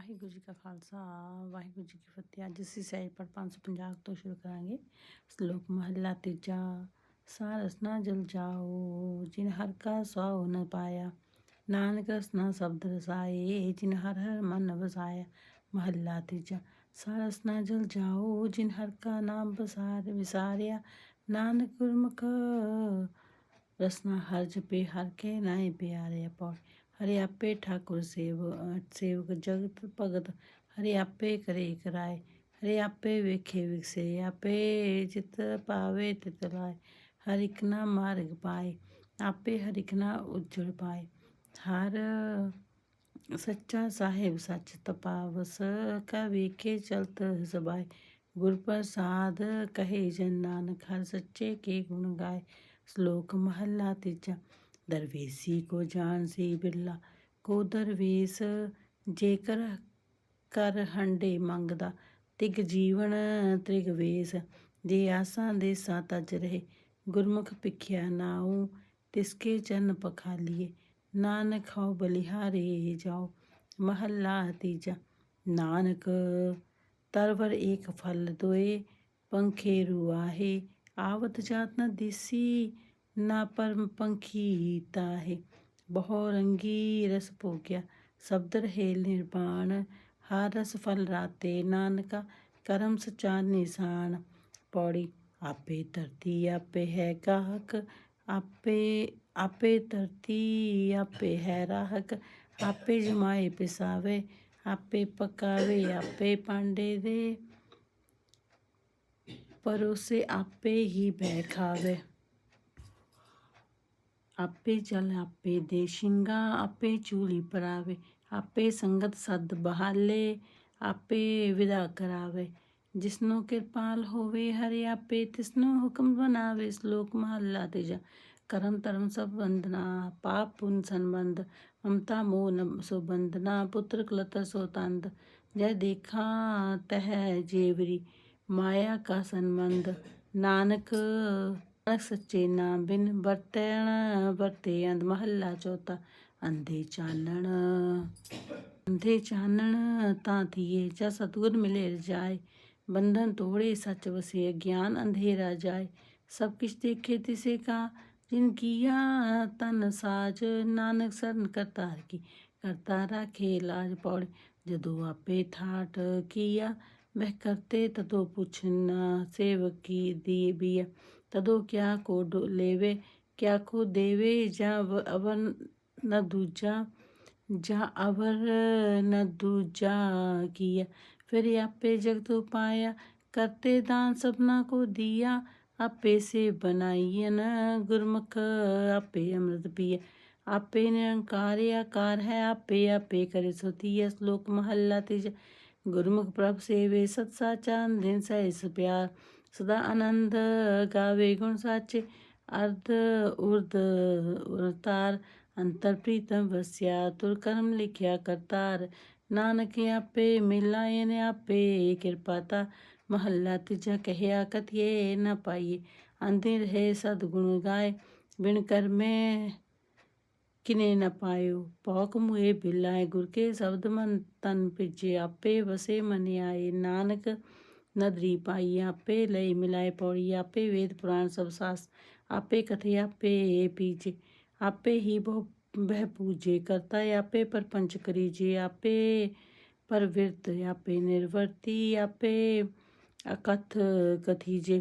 ਵਾਹਿਗੁਰੂ ਜੀ ਕਾ ਖਾਲਸਾ ਵਾਹਿਗੁਰੂ ਜੀ ਕੀ ਫਤਿਹ ਅੱਜ ਅਸੀਂ ਸਹਿਜ ਪੜ 550 ਤੋਂ ਸ਼ੁਰੂ ਕਰਾਂਗੇ ਸ਼ਲੋਕ ਮਹਲਾ ਤੀਜਾ ਸਾਰਸ ਨਾ ਜਲ ਜਾਓ ਜਿਨ ਹਰ ਕਾ ਸੋ ਨ ਪਾਇਆ ਨਾਨਕ ਰਸਨਾ ਸ਼ਬਦ ਰਸਾਏ ਜਿਨ ਹਰ ਹਰ ਮਨ ਵਸਾਇਆ ਮਹਲਾ ਤੀਜਾ ਸਾਰਸ ਨਾ ਜਲ ਜਾਓ ਜਿਨ ਹਰ ਕਾ ਨਾਮ ਬਸਾਰ ਵਿਸਾਰਿਆ ਨਾਨਕ ਗੁਰਮੁਖ ਰਸਨਾ ਹਰ ਜਪੇ ਹਰ ਕੇ ਨਾਏ ਪਿਆਰੇ ਪੌੜ ਹਰਿਆਪੇ ਠਾਕੁਰ ਸੇਵ ਸੇਵਕ ਜਗਤ ਭਗਤ ਹਰਿਆਪੇ ਕਰੇ ਕਰਾਏ ਹਰਿ ਆਪੇ ਵੇਖੇ ਵਿਖਸੇ ਆਪੇ ਚਿਤ ਪਾਵੇ ਤਿਤ ਲਾਏ। ਹਰ ਇੱਕ ਨਾ ਮਾਰਗ ਪਾਏ, ਆਪੇ ਹਰ ਇੱਕ ਨਾ ਉਜੜ ਪਾਏ। ਹਰ ਸੱਚਾ ਸਾਹਿਬ ਸੱਚ ਤਪਾਵਸ, ਕਾ ਵੇਖੇ ਚਲਤ ਸਬਾਏ। ਗੁਰ ਪ੍ਰਸਾਦ ਕਹੇ ਜਨ ਨਾਨਕ, ਹਰ ਸੱਚੇ ਕੇ ਗੁਣ ਗਾਏ। ਸ਼ਲੋਕ ਮਹੱਲਾ ਤੀਜਾ। ਦਰਵੇਸੀ ਕੋ ਜਾਣ ਸੀ ਬਿਰਲਾ, ਕੋ ਦਰਵੇਸ ਜੇਕਰ ਕਰ ਹੰਡੇ ਮੰਗਦਾ, ਤਿਗ ਜੀਵਨ ਤ੍ਰਿਗ ਵੇਸ, ਜੇ ਆਸਾਂ ਦੇ ਸਾਤ ਅਜ ਰਹੇ, ਗੁਰਮੁਖ ਭਿਖਿਆ ਨਾਉ, ਤਿਸਕੇ ਚਰਨ ਪਖਾਲੀਏ, ਨਾਨਕ ਖਾਓ ਬਲਿਹਾਰੇ ਜਾਓ ਮਹੱਲਾ ਤੀਜਾ, ਨਾਨਕ ਤਰਵਰ ਏਕ ਫਲ ਦੋਏ, ਪੰਖੇ ਰੁਆਹੇ, ਆਵਤ ਜਾਤ ਨ ਦਿਸੀ ਨਾ ਪਰਮ ਪੰਖੀ ਤਾਹੇ। ਬਹੁ ਰੰਗੀ ਰਸ ਭੋਗਿਆ, ਸ਼ਬਦ ਰਹੇ ਨਿਰਵਾਣ। ਹਰ ਰਸ ਫਲ ਰਾਤੇ ਨਾਨਕਾ, ਕਰਮ ਸਚਾ ਨਿਸ਼ਾਨ। ਪੌੜੀ, ਆਪੇ ਧਰਤੀ ਆਪੇ ਹੈ ਗਾਹਕ, ਆਪੇ ਆਪੇ ਧਰਤੀ ਆਪੇ ਹੈ ਰਾਹਕ। ਆਪੇ ਜਮਾਏ ਪਿਸਾਵੇ, ਆਪੇ ਪਕਾਵੇ, ਆਪੇ ਪਾਂਡੇ ਦੇ। ਪਰੋਸੇ ਆਪੇ ਹੀ ਬਹਿ ਖਾਵੇ। ਆਪੇ ਜਲ, ਆਪੇ ਦੇ ਸ਼ਿੰਗਾ, ਆਪੇ ਚੂਲੀ ਪਰਾਵੇ ਆਪੇ ਸੰਗਤ ਸਦ ਬਹਾਲੇ, ਆਪੇ ਵਿਦਾ ਕਰਾਵੇ। ਜਿਸਨੂੰ ਕਿਰਪਾਲ ਹੋਵੇ ਹਰਿ ਆਪੇ, ਤਿਸਨੂੰ ਹੁਕਮ ਬਣਾਵੇ ਸ਼ਲੋਕ ਮਹੱਲਾ ਤੀਜਾ ਕਰਮ ਧਰਮ ਸਭ ਬੰਦਨਾ ਪਾਪ ਪੁੰਨ ਸੰਬੰਧ, ਮਮਤਾ ਮੋਹ ਨ ਸੋ ਬੰਦਨਾ ਪੁੱਤਰ ਕਲਤਰ ਸੋ ਤੰਦ। ਜੈ ਦੇਖਾਂ ਤਹ ਜੇਵਰੀ, ਮਾਇਆ ਕਾ ਸੰਬੰਧ। ਨਾਨਕ ਸੱਚੇ ਨਾਮ ਬਿਨ ਵਰਤਣ, ਵਰਤੇ ਅੰਧ ਮਹੱਲਾ ਚੌਥਾ, ਅੰਧੇ ਚਾਨਣ। ਅੰਧੇ ਚਾਨਣ ਤਾਂ ਥੀਏ ਜਾਂ ਸਤਗੁਰ ਮਿਲੇ ਰਜਾਏ ਬੰਧਨ ਤੋੜੇ ਸੱਚ ਵਸੇ ਗਿਆਨ ਅੰਧੇਰਾ ਜਾਏ। ਸਭ ਕਿਛ ਦੇਖੇ ਤਿਸੇ ਕਾ, ਜਿਨ ਕੀਆ ਤਨ ਸਾਜ। ਨਾਨਕ ਸਰਨ ਕਰਤਾਰ ਕੀ ਕਰਤਾ ਰਾਖੇ ਲਾਜ ਪੌੜ। ਜਦੋਂ ਆਪੇ ਠਾਟ ਕੀਆ ਵਹ ਕਰਤੇ ਤਦੋਂ ਪੁੱਛਣਾ ਸੇਵਕ ਕੀ ਦੀ ਬੀਆ। ਤਦੋਂ ਕਿਆ ਕੋ ਲੇਵੇ, ਕਿਆ ਕੋ ਦੇਵੇ ਜਾਂ ਅਵਰ ਨ ਦੂਜਾ, ਜਾਂ ਅਵਰ ਨ ਦੂਜਾ ਕੀਆ ਫਿਰ ਆਪੇ ਜਗਤ ਉਪਾਇਆ, ਕਰਤੇ ਦਾਨ ਸਭਨਾ ਕੋ ਦਿਆ, ਆਪੇ ਸੇ ਬਣਾਈਨ ਗੁਰਮੁਖ, ਆਪੇ ਅੰਮ੍ਰਿਤ ਪੀਏ ਆਪੇ ਨਿਰੰਕਾਰ ਆਕਾਰ ਹੈ, ਆਪੇ ਆਪੇ ਕਰੇ ਸੁਤੀ ਸ਼ਲੋਕ ਮਹੱਲਾ ਤੇ ਗੁਰਮੁਖ ਪ੍ਰਭ ਸੇਵੇ, ਸਤ ਸਾਚਾ ਦਿਨ ਸਹਿ ਪਿਆਰ। ਸਦਾ ਆਨੰਦ ਗਾਵੇ ਗੁਣ ਸਾਚੇ, ਅਰਧ ਉਰਧ ਉਰਤਾਰ, ਅੰਤਰ ਪ੍ਰੀਤਮ ਵਸਿਆ, ਤੁਰ ਕਰਮ ਲਿਖਿਆ ਕਰਤਾਰ। ਨਾਨਕ ਆਪੇ ਮਿਲਾਏ ਨੇ ਆਪੇ ਕਿਰਪਾਤਾ ਮਹੱਲਾ ਤੀਜਾ ਕਹਿਆ, ਕਥਿਏ ਨਾ ਪਾਈਏ। ਅੰਧੇ ਰਹੇ ਸਦ ਗੁਣ ਗਾਏ। ਬਿਨ ਕਰਮੇ ਕਿਨੇ ਨ ਪਾਇਓ। ਪੌਕ ਮੁਏ ਬਿਲਾਏ, ਗੁਰ ਕੇ ਸ਼ਬਦ ਮਨ ਤਨ ਪਿਜੇ ਆਪੇ ਵਸੇ ਮਨ ਆਏ। ਨਾਨਕ ਨਦਰੀ ਪਾਈ ਆਪੇ ਲਈ ਮਿਲਾਏ ਪੌੜੀ ਆਪੇ ਵੇਦ ਪੁਰਾਣ ਸਭ ਸਾਸ ਆਪੇ ਕਥੇ ਆਪੇ ਪੀਜੇ ਆਪੇ ਹੀ ਬਹੁ ਬਹਿ ਪੂਜੇ ਕਰਤਾ ਆਪੇ ਪਰਪੰਚ ਕਰੀ ਜੇ ਆਪੇ ਪਰਵਿਰਤ ਆਪੇ ਨਿਰਵਰਤੀ ਆਪੇ ਅਕਥ ਕਥੀ ਜੇ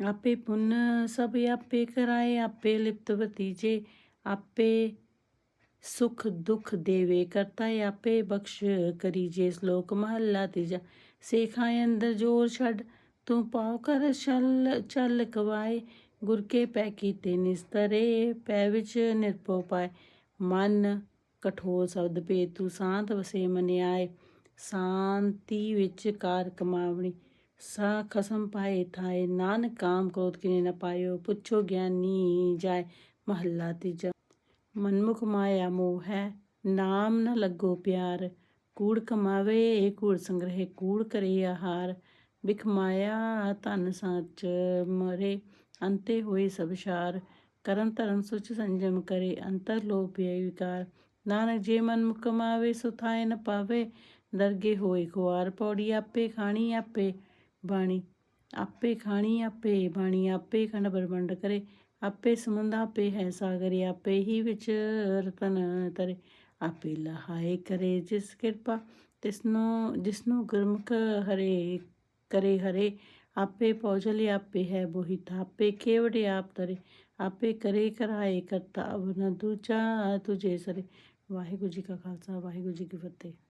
ਆਪੇ ਪੁੰਨ ਸਭ ਆਪੇ ਕਰਾਏ ਆਪੇ ਲਿਪਤ ਜੇ ਆਪੇ ਸੁਖ ਦੁਖ ਦੇਵੇ ਕਰਤਾ ਆਪੇ ਬਖਸ਼ ਕਰੀ ਸੇਖਾਂ ਅੰਦਰ ਜੋਰ ਛੱਡ, ਤੂੰ ਪਾਉ ਕਰ ਛਲ ਚੱਲ ਕਵਾਏ, ਗੁਰ ਕੇ ਪੈ ਕੀਤੇ ਨਿਸਤਰੇ, ਪੈ ਵਿੱਚ ਨਿਰਪੋ ਪਾਏ। ਮਨ ਕਠੋਰ ਸ਼ਬਦ ਪੇ ਤੂੰ ਸ਼ਾਂਤ ਵਸੇ ਮਨਿਆਏ, ਸ਼ਾਂਤੀ ਵਿੱਚ ਕਾਰ ਕਮਾਵਣੀ। ਸਾ ਖਸਮ ਪਾਏ ਥਾਏ, ਨਾਨਕ ਕਾਮ ਕ੍ਰੋਧ ਕਿਨੇ ਨ ਪਾਇਓ, ਪੁੱਛੋ ਗਿਆਨੀ ਜਾਏ, ਮਹੱਲਾ ਤੀਜਾ। ਮਨਮੁਖ ਮਾਇਆ ਮੋਹ ਹੈ, ਨਾਮ ਨ ਲੱਗੋ ਪਿਆਰ ਕੂੜ ਕਮਾਵੇ ਕੂੜ ਸੰਗ੍ਰਹਿ ਕੂੜ ਕਰੇ ਆਹਾਰ ਵਿਖ ਮਾਇਆ ਧਨ ਸੱਚ ਮਰੇ, ਅੰਤੇ ਹੋਏ ਸਭ ਸ਼ਾਰ ਕਰਮ ਧਰਮ ਸੁਚ ਸੰਜਮ ਕਰੇ, ਅੰਤਰ ਲੋਭ ਵਿਕਾਰ, ਨਾਨਕ ਜੇ ਮਨ ਮੁਕਮਾਵੇ ਸੁਥਾਇ ਨ ਪਾਵੇ, ਦਰਗੇ ਹੋਏ ਖੁਆਰ, ਪੌੜੀ ਆਪੇ ਖਾਣੀ ਆਪੇ ਬਾਣੀ, ਆਪੇ ਖਾਣੀ ਆਪੇ ਬਾਣੀ, ਆਪੇ ਖੰਡ ਬਰਮੰਡ ਕਰੇ, ਆਪੇ ਸਮੁੰਦ ਆਪੇ ਹੈ ਸਾਗਰ, ਆਪੇ ਹੀ ਵਿੱਚ ਰਤਨ ਤਰੇ ਆਪੇ ਲਹਾਏ ਕਰੇ ਜਿਸ ਕਿਰਪਾ, ਤਿਸਨੂੰ, ਜਿਸਨੂੰ ਗੁਰਮੁਖ ਹਰੇ ਕਰੇ ਹਰੇ, ਆਪੇ ਪੌਜਲੇ ਆਪੇ ਹੈ ਬੋਹੀ ਥਾਪੇ ਖੇਵੜੇ ਆਪ ਤਰੇ, ਆਪੇ ਕਰੇ ਕਰਾਏ ਕਰਤਾ ਅਬ ਨ ਦੂਜਾ ਤੁਝੇ ਸਰੇ। ਵਾਹਿਗੁਰੂ ਜੀ ਕਾ ਖਾਲਸਾ, ਵਾਹਿਗੁਰੂ ਜੀ ਕੀ ਫਤਿਹ।